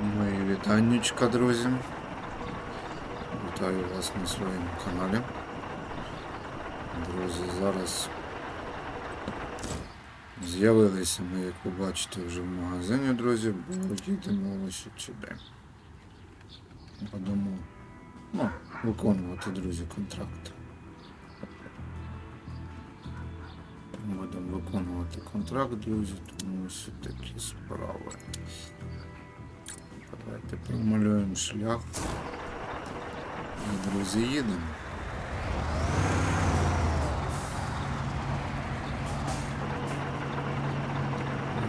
Мої вітаннячка, друзі. Вітаю вас на своєму каналі. Друзі, зараз з'явилися ми, як ви бачите, вже в магазині, друзі, бо їдемо ось сюди. Будемо ну, виконувати, друзі, контракт. Будемо виконувати контракт, друзі, тому ось такі справи. Давайте промалюємо шлях. І, друзі, їдемо.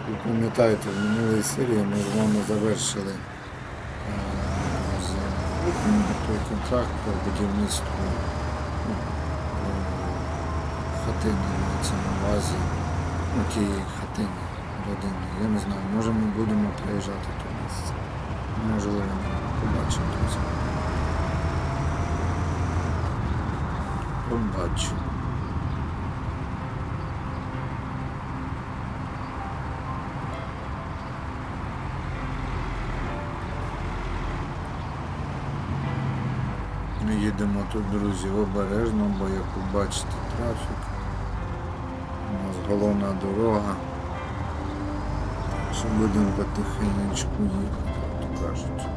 Ви пам'ятаєте, в минулій серії ми з вами завершили е, той контракт по будівництву ну, е, хатини на увазі, ну, тієї хатини родини. Я не знаю, може ми будемо приїжджати місце. Можливо, побачимо, друзі. Побачимо. Ми їдемо тут, друзі, обережно, бо як ви бачите трафік. У нас головна дорога. Що будемо потихенечку їхати, кажуть.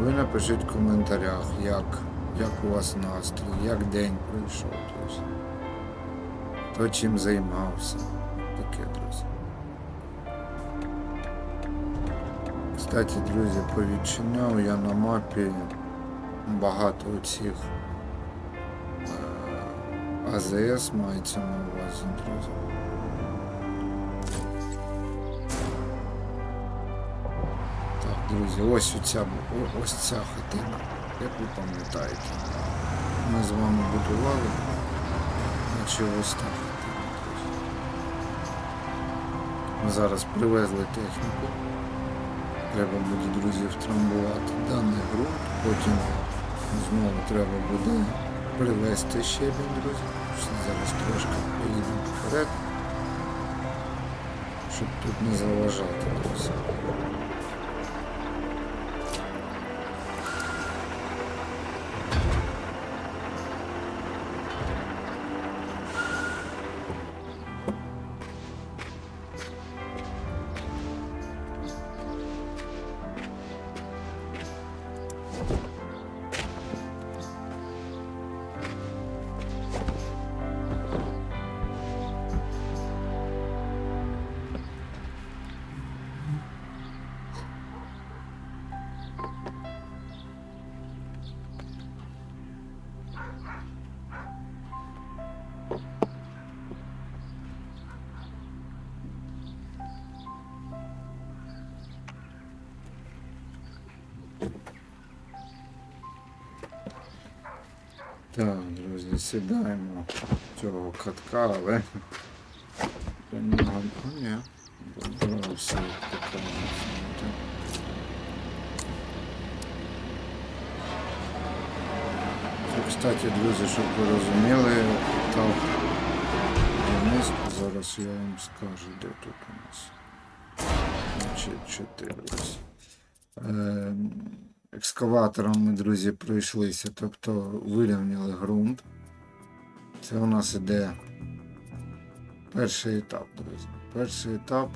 Ви напишіть в коментарях, як, як у вас настрій, як день пройшов, друзі. Хто чим займався. Таке, друзі. Кстати, друзі, повідчиняв я на мапі багато оцих е, АЗС мається на увазі, друзі. Друзі, ось оця, ось ця хатина, як ви пам'ятаєте. Ми з вами будували, наче ось та хатина. Ми зараз привезли техніку. Треба буде, друзі, втрамбувати даний ґрунт, потім знову треба буде привезти щебінь, друзі. Зараз трошки поїдемо вперед, щоб тут не заважати, друзі. Так, друзі, сідаємо в цього катка, але. О, ні. Як кстати, друзі, щоб ви розуміли, так будівництво, зараз я вам скажу, де тут у нас. Значить, 4. Е, екскаватором ми, друзі, пройшлися, тобто вирівняли ґрунт. Це у нас іде перший етап, друзі. Перший етап,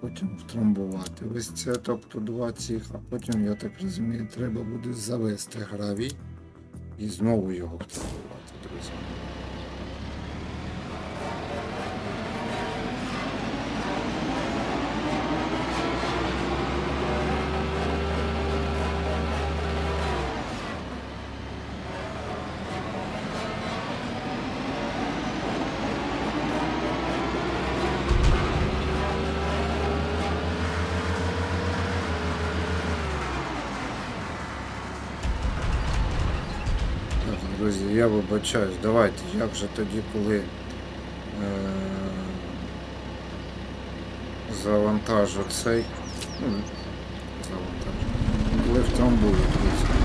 потім втрамбувати. Ось це, тобто два цих, а потім, я так розумію, треба буде завести гравій і знову його втрамбувати, друзі. Друзі, я вибачаюсь, давайте, як же тоді, коли е- завантажу цей. Ну, завантажу. Коли втрамбую, друзі,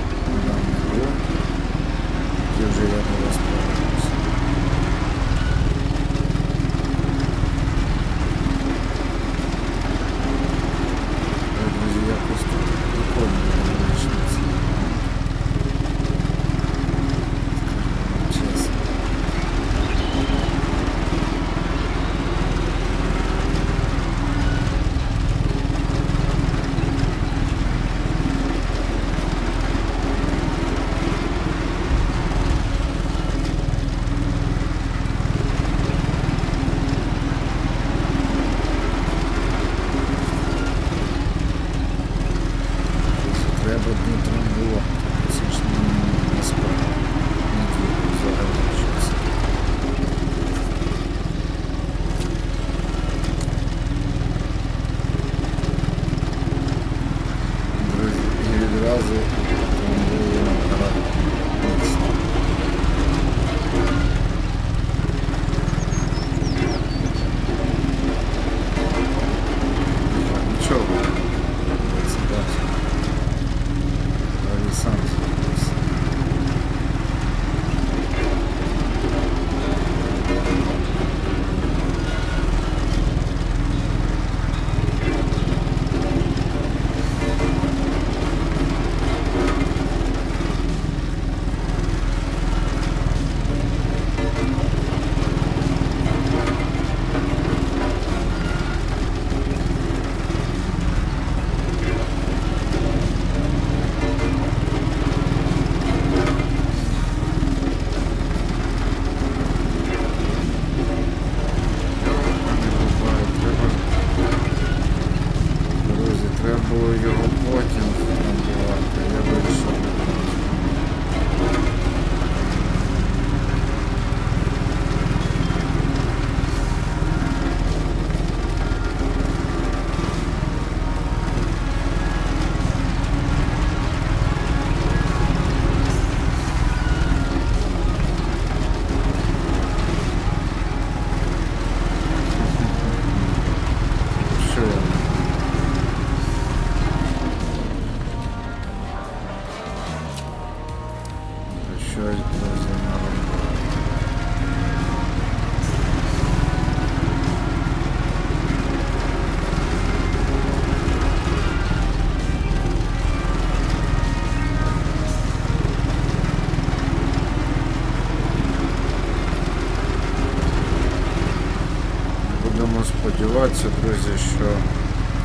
будемо сподіватися, друзі, що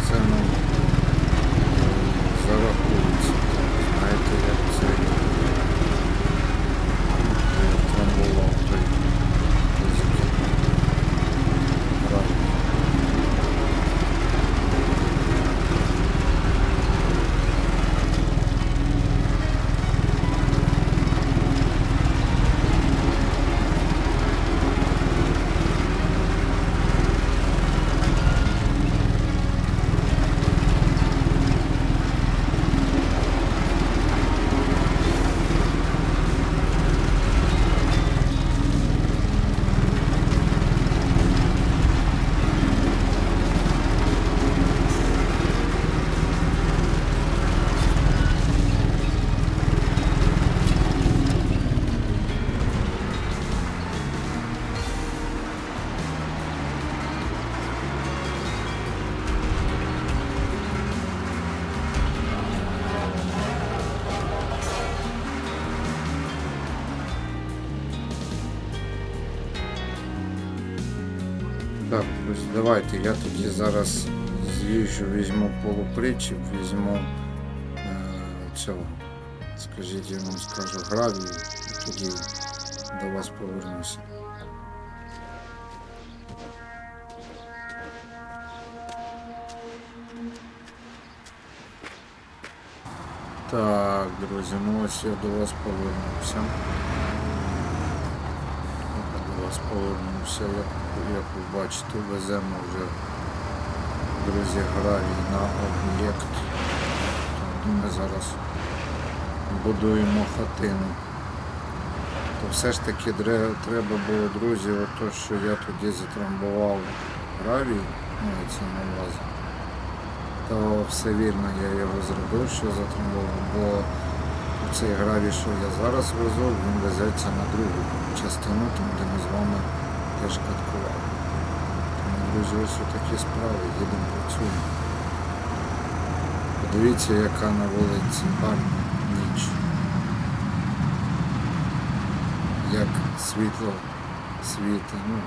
це нам зарахується. Давайте я тоді зараз з'їжджу, візьму полупричіп, візьму е, цього, скажіть, я вам скажу гравію, і тоді до вас повернуся. Так, друзі, ну ось я до вас повернувся. Вас повернувся, як, як ви бачите, веземо вже, друзі, гравій на об'єкт. Ми зараз будуємо хатину. То все ж таки треба було, друзі, ото, що я тоді затрамбував гравій, мається на увазі. То все вірно, я його зробив, що затрамбував, бо цей гравій, що я зараз везу, він везеться на другу частину, там де ми з вами теж каткували. Тому, друзі, ось такі справи, їдемо працюємо. Подивіться, яка на вулиці гарна ніч. Як світло світить. Ну,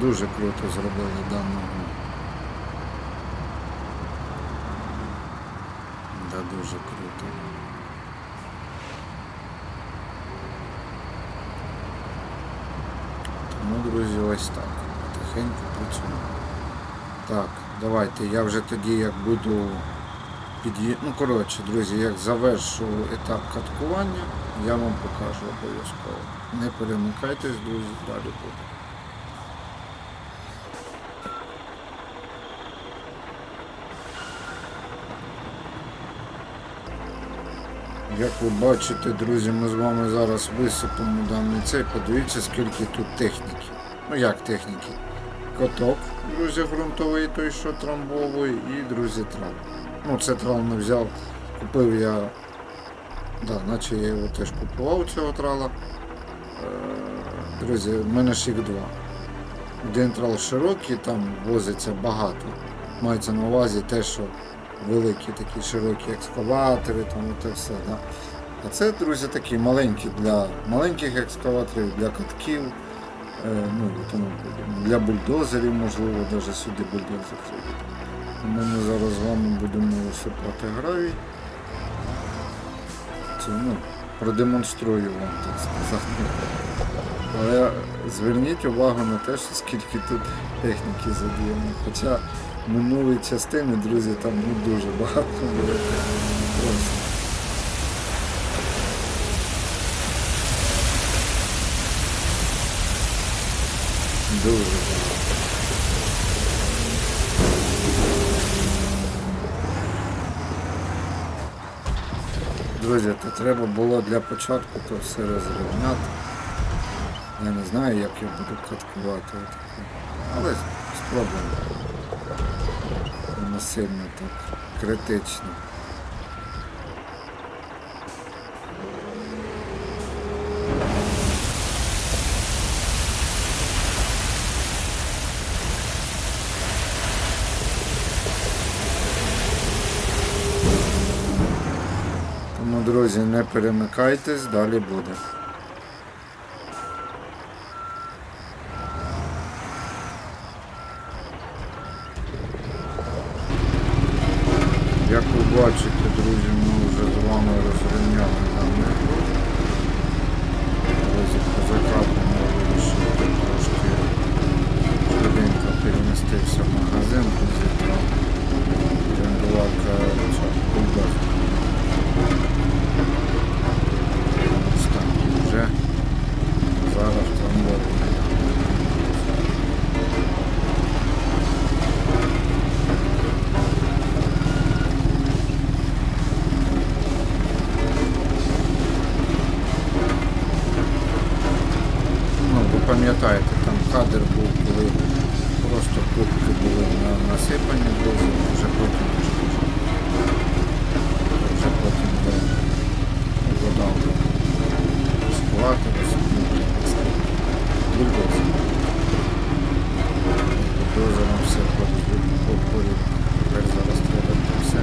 дуже круто зробили даного. Да, дуже круто. Тому, друзі, ось так. Потихеньку працюємо. Так, давайте. Я вже тоді як буду під'ї... Ну, коротше, друзі, як завершу етап каткування, я вам покажу обов'язково. Не перемикайтесь, друзі, далі буде. Як ви бачите, друзі, ми з вами зараз висипемо даний цей. Подивіться, скільки тут техніки. Ну як техніки? Каток, друзі, ґрунтовий, той, що трамбовий, і, друзі, трал. Ну, це трал не взяв. Купив я. Да, наче я його теж купував цього трала. Е, Друзі, в мене ж їх два. Один трал широкий, там возиться багато. Мається на увазі те, що великі такі широкі екскаватори, там це все. Да? А це, друзі, такі маленькі для маленьких екскаваторів, для катків, е, ну тому. Для бульдозерів, можливо, навіть сюди бульдозер. Тому ми зараз з вами будемо висипати гравій. Це, ну, продемонструю вам, так сказати. Але зверніть увагу на те, що скільки тут техніки задіяно. Хоча минулої частини, друзі, там ну, дуже багато було. Дуже. Друзі, то треба було для початку то все розрівняти. Я не знаю, як я буду каткувати. Але спробуємо. Не сильно так критично. Тому, друзі, не перемикайтесь, далі буде. Бульдозером все ходить, тепер зараз треба все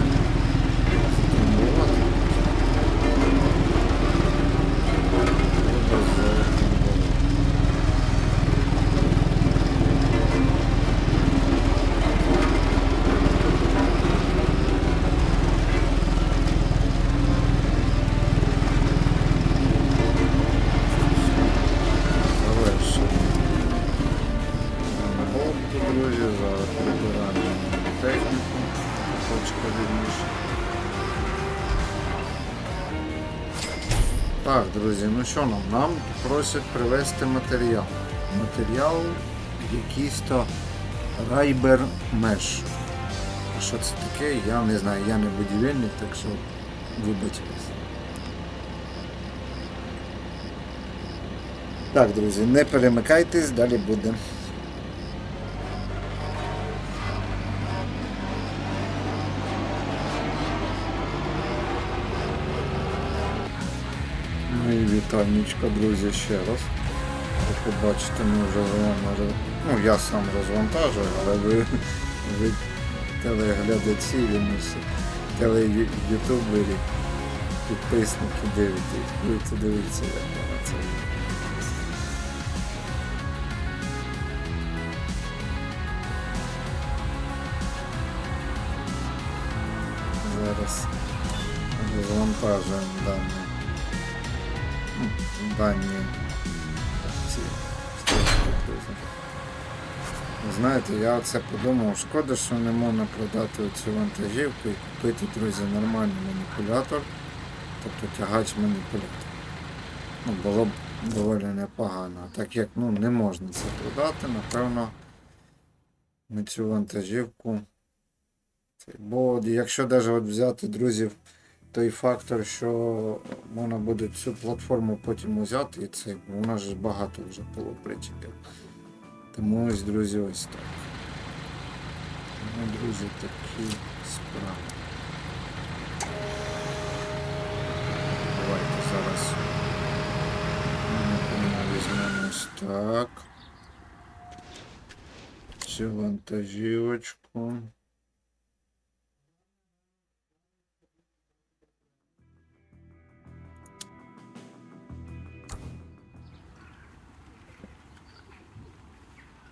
ну що нам? Нам просять привезти матеріал. Матеріал якийсь то Райбер Меш. А що це таке? Я не знаю, я не будівельник, так що вибачтесь. Так, друзі, не перемикайтесь, далі буде. Вітальничка, друзі, ще раз. Ви побачите, ми вже з вами Ну, я сам розвантажую, але ви, ви телеглядачі, телеютубері, підписники дивитесь, будете дивитися, як вона це. Дані ці. Знаєте, я оце подумав, шкода, що не можна продати цю вантажівку і купити, друзі, нормальний маніпулятор, тобто тягач маніпулятор. Ну, було б доволі непогано. Так як ну, не можна це продати, напевно, ми цю вантажівку. Бо якщо навіть взяти, друзі, той фактор, що можна буде цю платформу потім взяти, і це у нас ж багато вже було причепів. Тому ось, друзі, ось так. Ну, друзі, такі справи. Давайте зараз. Візьмемо ось так. Цю вантажівочку.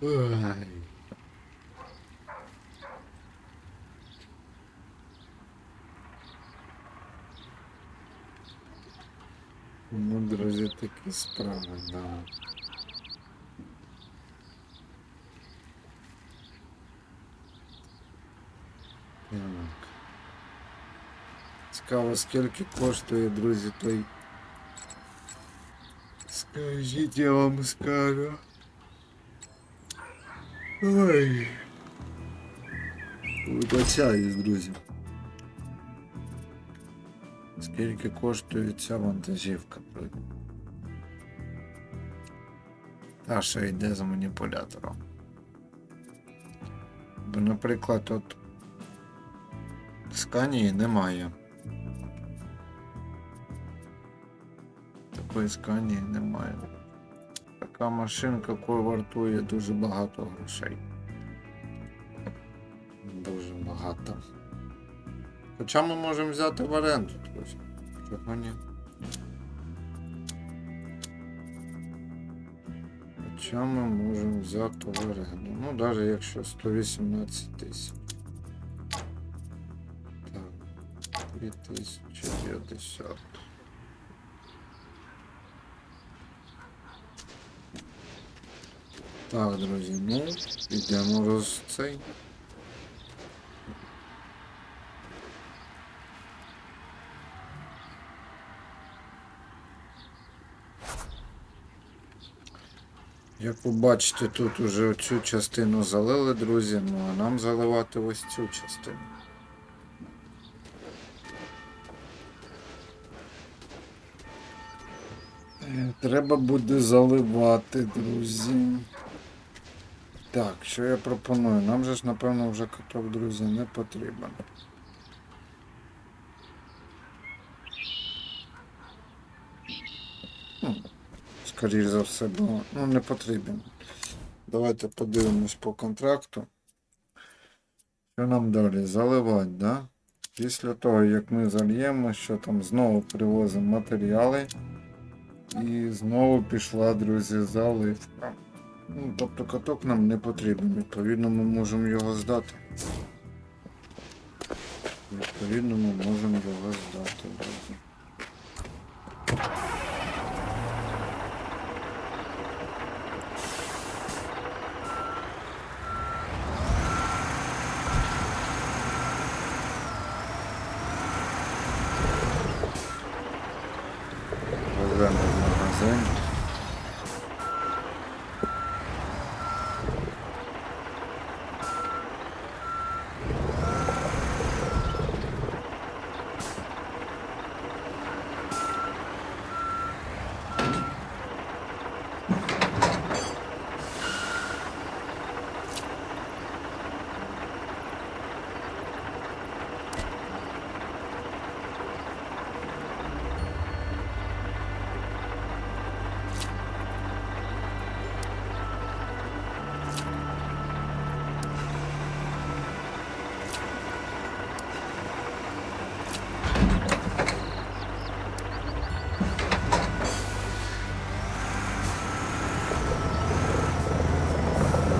Ой. Ну, друзі, такі справи, да. Так. Цікаво, скільки коштує, друзі, той. Скажіть, я вам скажу. Ой. Вибачаюсь, друзі. Скільки коштує ця вантажівка? Та що йде з маніпулятором. Бо, наприклад, от сканії немає. Такої сканії немає. Така машинка ко- вартує дуже багато грошей. Дуже багато. Хоча ми можемо взяти в оренду, друзі. Чого ні? Хоча ми можемо взяти в оренду. Ну, навіть якщо 118 тисяч. Так. 2050. Так, друзі, ну, йдемо роз цей. Як ви бачите, тут уже цю частину залили, друзі, ну а нам заливати ось цю частину. Е, Треба буде заливати, друзі. Так, що я пропоную? Нам же ж, напевно, вже каток, друзі, не потрібен. Ну, Скоріше за все, бо ну, не потрібен. Давайте подивимось по контракту. Що нам далі? Заливати, да? Після того, як ми зальємо, що там знову привозимо матеріали. І знову пішла, друзі, заливка. Ну, тобто каток нам не потрібен. Відповідно, ми можемо його здати. Відповідно, ми можемо його здати. Веземо в магазин.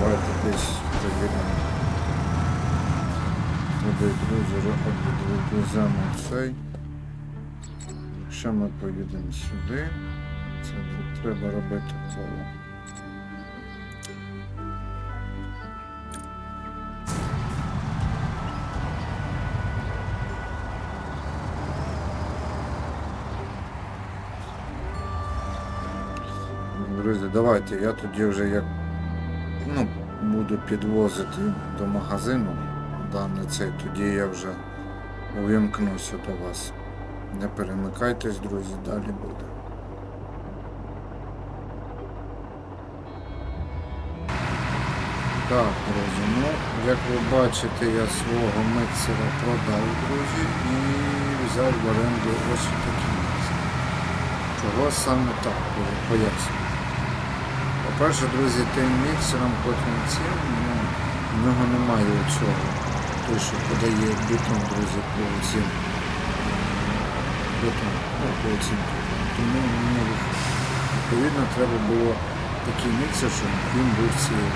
Давайте десь приїдемо. Туди, друзі, відвеземо цей. Якщо ми поїдемо сюди, це треба робити коло. Друзі, давайте я тоді вже як ну, буду підвозити до магазину даний цей, тоді я вже увімкнуся до вас. Не перемикайтесь, друзі, далі буде. Так, друзі, ну, як ви бачите, я свого миксера продав, друзі, і взяв в оренду ось такий миксер. Чого саме так, поясню. По-перше, друзі, тим міксером, цим, ну, в нього немає цього. Той, що подає бетон, друзі, по цим. Бетон, ну, по цим. Тому виходить. Відповідно, треба було такий міксер, щоб він був цією.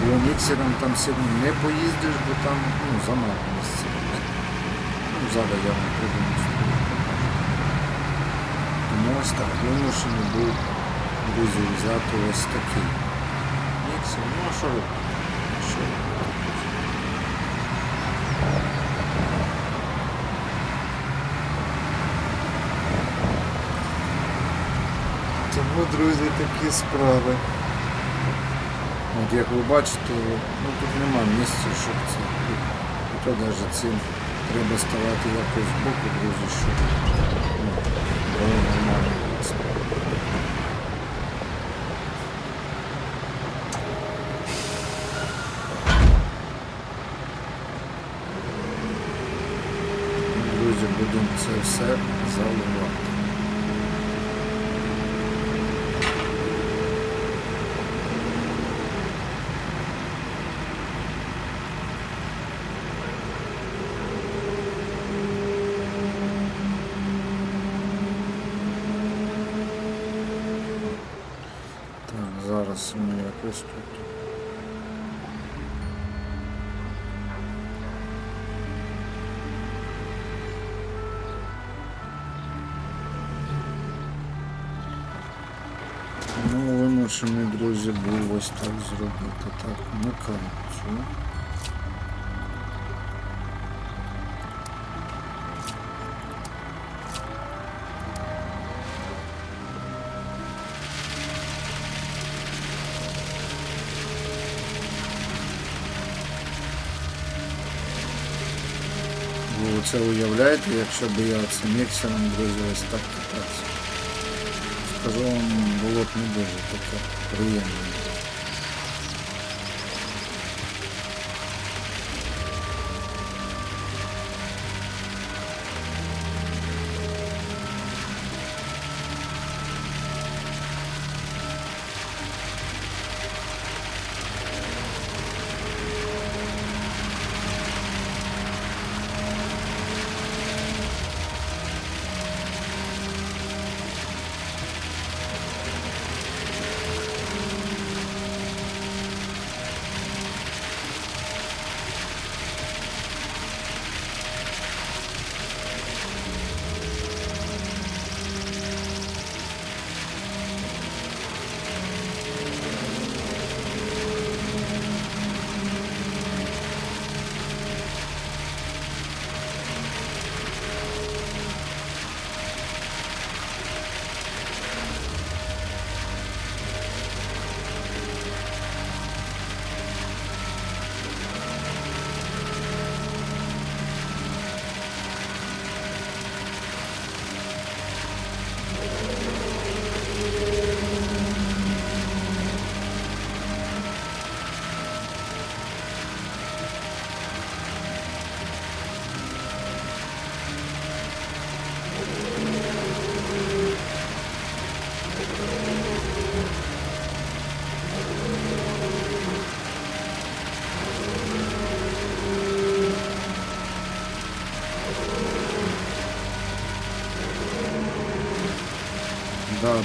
Бо міксером там сьогодні не поїздиш, бо там ну, замало місця. Ну, зараз я вам придумаю собі покажу. Тому ось так, вимушений був друзі взяти ось такий міксер. Ну а що робити? Що робити? Тому, друзі, такі справи. От як ви бачите, ну тут нема місця, щоб це. Тут, навіть цим треба ставати якось збоку, друзі, щоб ну, було нормально. Друзі, будемо це все заливати. Вимушений, друзі, був ось так зробити. Так, вмикаємо цю. Ви це уявляєте, якщо б я цим міксером, друзі, ось так катався. Скажу вам, було б не дуже таке приємно.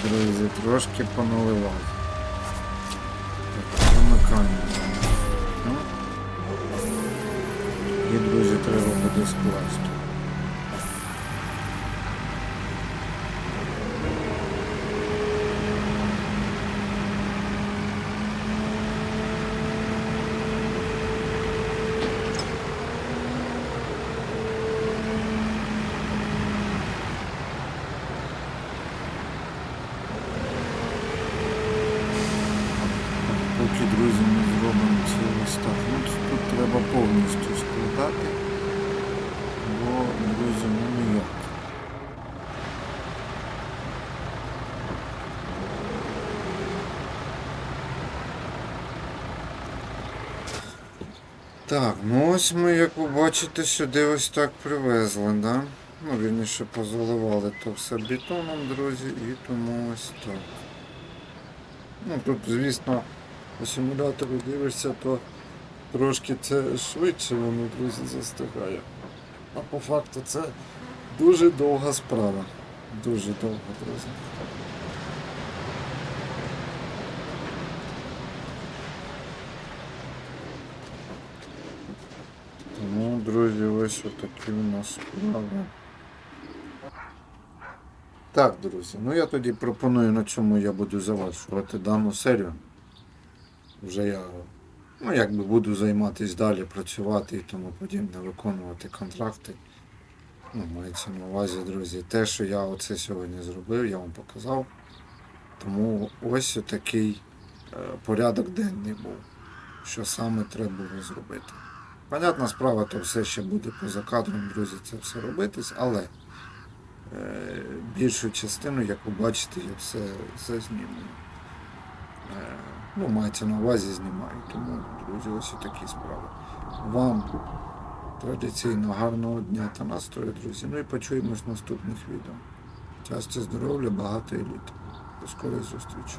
Друзі, трошки поналивав. Так, Замикаємо. Ну. І, друзі, треба буде скласти. Поки, друзі, ми зробимо цей листок. Ну, тут- тут треба повністю складати, бо, друзі, ну ніяк. Так, ну ось ми, як ви бачите, сюди ось так привезли, да? Ну, вірніше позаливали то все бетоном, друзі, і тому ось так. Ну тут, звісно, по симулятору дивишся, то трошки це швидше воно, друзі, застигає. А по факту це дуже довга справа. Дуже довга, друзі. Тому, друзі, ось отакі у нас справи. Так, друзі, ну я тоді пропоную на цьому я буду завершувати дану серію. Вже я ну, якби буду займатися далі, працювати і тому подібне, виконувати контракти. Ну, мається на увазі, друзі. Те, що я оце сьогодні зробив, я вам показав. Тому ось такий е, порядок денний був, що саме треба було зробити. Понятна справа, то все ще буде поза кадром, друзі, це все робитись, але е, більшу частину, як ви бачите, я все, все. Ну, мається на увазі знімаю. Тому, друзі, ось і такі справи. Вам традиційно гарного дня та настрою, друзі. Ну і почуємось в наступних відео. Щастя, здоров'я, багато еліт. До скорої зустрічі.